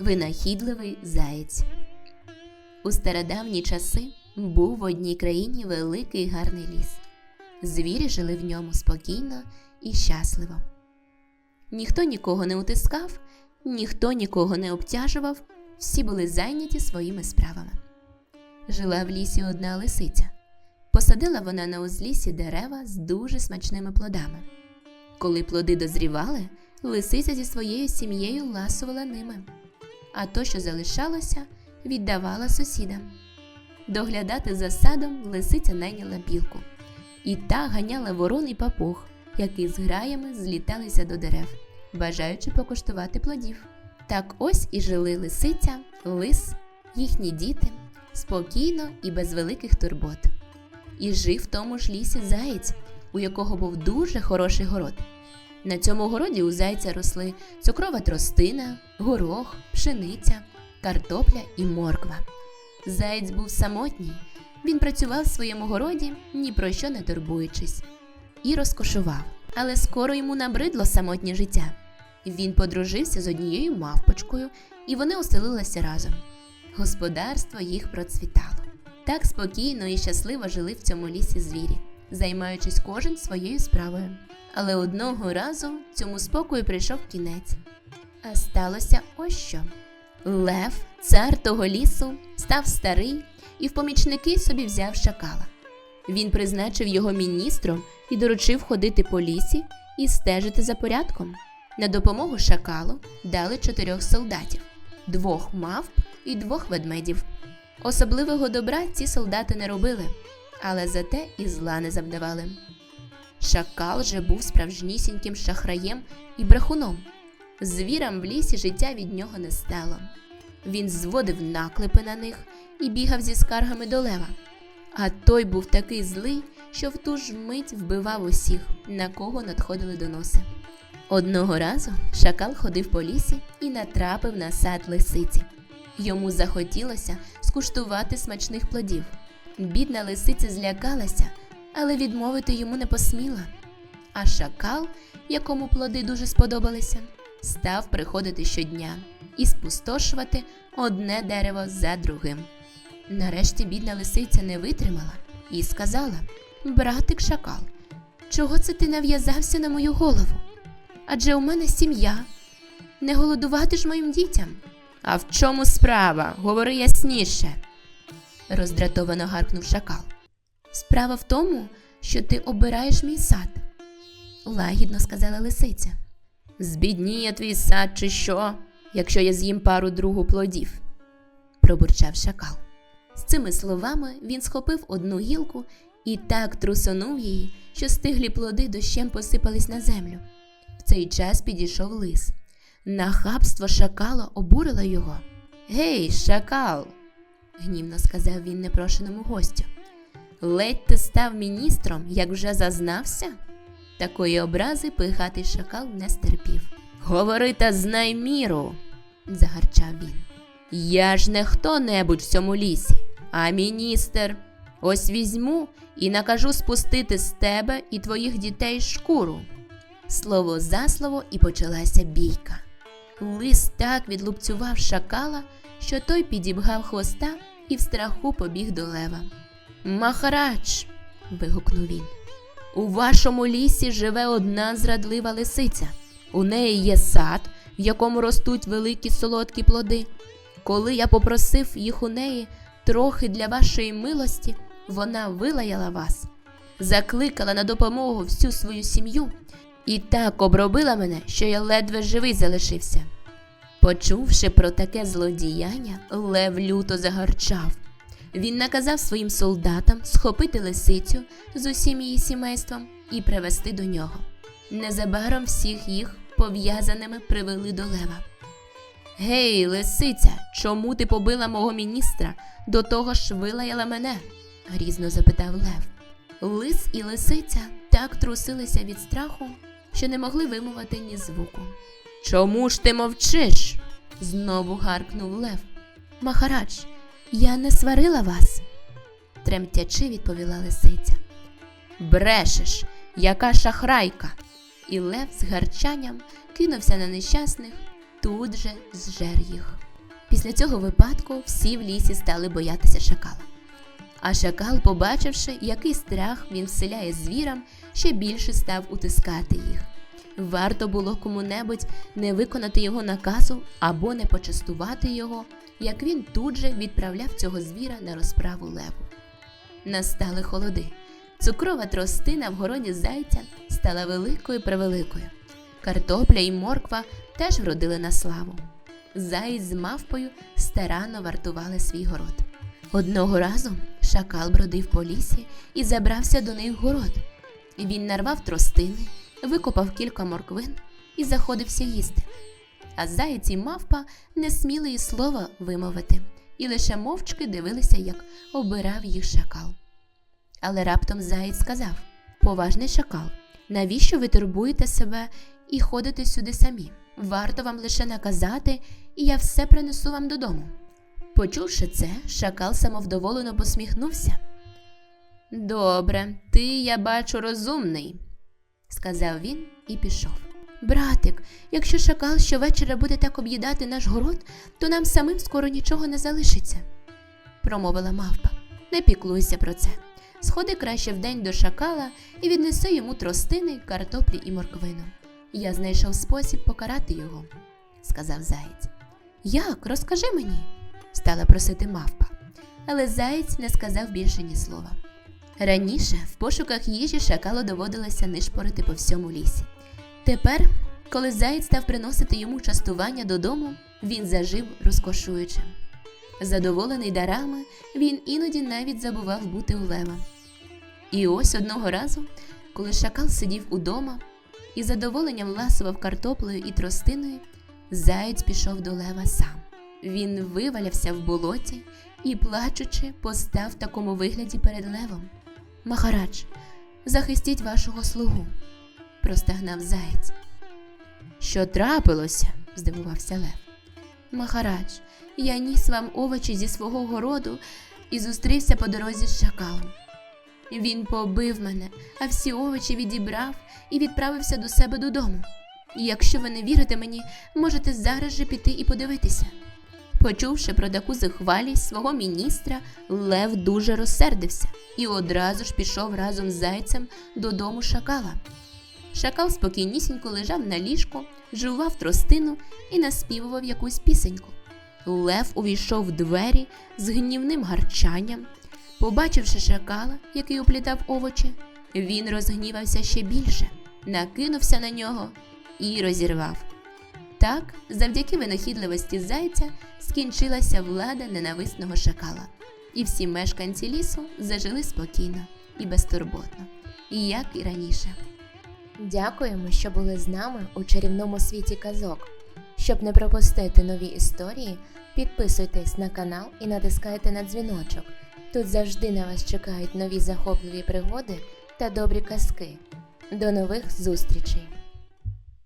Винахідливий заєць. У стародавні часи був в одній країні великий гарний ліс. Звірі жили в ньому спокійно і щасливо. Ніхто нікого не утискав, ніхто нікого не обтяжував, всі були зайняті своїми справами. Жила в лісі одна лисиця. Посадила вона на узліссі дерева з дуже смачними плодами. Коли плоди дозрівали, лисиця зі своєю сім'єю ласувала ними, а то, що залишалося, віддавала сусідам. Доглядати за садом лисиця найняла білку, і та ганяла ворон і папуг, які з граями зліталися до дерев, бажаючи покуштувати плодів. Так ось і жили лисиця, лис, їхні діти спокійно і без великих турбот. І жив в тому ж лісі заєць, у якого був дуже хороший город. На цьому городі у зайця росли цукрова тростина, горох, пшениця, картопля і морква. Заєць був самотній, він працював в своєму городі, ні про що не турбуючись, і розкошував. Але скоро йому набридло самотнє життя. Він подружився з однією мавпочкою, і вони оселилися разом. Господарство їх процвітало. Так спокійно і щасливо жили в цьому лісі звірі, займаючись кожен своєю справою. Але одного разу цьому спокою прийшов кінець. А сталося ось що. Лев, цар того лісу, став старий і в помічники собі взяв шакала. Він призначив його міністром і доручив ходити по лісі і стежити за порядком. На допомогу шакалу дали чотирьох солдатів, двох мавп і двох ведмедів. Особливого добра ці солдати не робили, але зате і зла не завдавали. Шакал же був справжнісіньким шахраєм і брехуном. Звірам в лісі життя від нього не стало. Він зводив наклепи на них і бігав зі скаргами до лева. А той був такий злий, що в ту ж мить вбивав усіх, на кого надходили доноси. Одного разу шакал ходив по лісі і натрапив на сад лисиці. Йому захотілося скуштувати смачних плодів. Бідна лисиця злякалася, але відмовити йому не посміла. А шакал, якому плоди дуже сподобалися, став приходити щодня і спустошувати одне дерево за другим. Нарешті бідна лисиця не витримала і сказала: Братик шакал, чого це ти нав'язався на мою голову? Адже у мене сім'я. Не голодувати ж моїм дітям. А в чому справа? Говори ясніше. роздратовано гаркнув шакал. Справа в тому, що ти обираєш мій сад, лагідно сказала лисиця. Збідніє твій сад, чи що, якщо я з'їм пару другу плодів, пробурчав шакал. З цими словами він схопив одну гілку і так трусонув її, що стиглі плоди дощем посипались на землю. В цей час підійшов лис. Нахабство шакала обурило його. Гей, шакал, гнівно сказав він непрошеному гостю. Ледь ти став міністром, як вже зазнався? Такої образи пихатий шакал не стерпів. Говори та знай міру, загарчав він. Я ж не хто-небудь в цьому лісі, а міністр. Ось візьму і накажу спустити з тебе і твоїх дітей шкуру. Слово за слово і почалася бійка. Лис так відлупцював шакала, що той підібгав хвоста і в страху побіг до лева. Махарач. вигукнув він. У вашому лісі живе одна зрадлива лисиця. У неї є сад, в якому ростуть великі солодкі плоди. Коли я попросив їх у неї трохи для вашої милості, вона вилаяла вас, закликала на допомогу всю свою сім'ю і так обробила мене, що я ледве живий залишився. Почувши про таке злодіяння, Лев люто загарчав. Він наказав своїм солдатам схопити лисицю з усім її сімейством і привести до нього. Незабаром всіх їх пов'язаними привели до лева. Гей, лисиця, чому ти побила мого міністра? До того ж вилаяла мене? грізно запитав Лев. Лис і лисиця так трусилися від страху, що не могли вимовити ні звуку. Чому ж ти мовчиш? знову гаркнув Лев. Махарадж, я не сварила вас, тремтячи відповіла лисиця. Брешеш, яка шахрайка. І Лев з гарчанням кинувся на нещасних тут же зжер їх. Після цього випадку всі в лісі стали боятися шакала. А шакал, побачивши, який страх він вселяє звірам, ще більше став утискати їх. Варто було кому-небудь не виконати його наказу або не почастувати його, як він тут же відправляв цього звіра на розправу леву. Настали холоди. Цукрова тростина в городі зайця стала великою превеликою. Картопля і морква теж вродили на славу. Заєць з мавпою старанно вартували свій город. Одного разу шакал бродив по лісі і забрався до них в город. Він нарвав тростини, викопав кілька морквин і заходився їсти. А заєць і мавпа не сміли і слова вимовити, і лише мовчки дивилися, як обирав їх шакал. Але раптом заєць сказав: Поважний шакал, навіщо ви турбуєте себе і ходите сюди самі? Варто вам лише наказати, і я все принесу вам додому. Почувши це, шакал самовдоволено посміхнувся. Добре, ти, я бачу, розумний, сказав він і пішов. Братик, якщо шакал щовечора буде так об'їдати наш город, то нам самим скоро нічого не залишиться, промовила мавпа. Не піклуйся про це. Сходи краще вдень до шакала і віднеси йому тростини, картоплі і морквину. Я знайшов спосіб покарати його, сказав заєць. Як? Розкажи мені, стала просити мавпа. Але заєць не сказав більше ні слова. Раніше в пошуках їжі шакалу доводилося нишпорити по всьому лісі. Тепер, коли заєць став приносити йому частування додому, він зажив розкошуючи. Задоволений дарами, він іноді навіть забував бути у лева. І ось одного разу, коли шакал сидів удома і задоволенням ласував картоплею і тростиною, заєць пішов до лева сам. Він вивалявся в болоті і, плачучи, постав в такому вигляді перед левом. Махарадж, захистіть вашого слугу, простагнав заєць. Що трапилося? здивувався Лев. Махарадж, я ніс вам овочі зі свого городу і зустрівся по дорозі з шакалом. Він побив мене, а всі овочі відібрав і відправився до себе додому. Якщо ви не вірите мені, можете зараз же піти і подивитися. Почувши про таку зухвалість свого міністра, Лев дуже розсердився і одразу ж пішов разом з зайцем додому шакала. Шакал спокійнісінько лежав на ліжку, жував тростину і наспівував якусь пісеньку. Лев увійшов в двері з гнівним гарчанням. Побачивши шакала, який оплітав овочі, він розгнівався ще більше, накинувся на нього і розірвав. Так, завдяки винахідливості зайця скінчилася влада ненависного шакала, і всі мешканці лісу зажили спокійно і безтурботно, як і раніше. Дякуємо, що були з нами у чарівному світі казок. Щоб не пропустити нові історії, підписуйтесь на канал і натискайте на дзвіночок. Тут завжди на вас чекають нові захопливі пригоди та добрі казки. До нових зустрічей!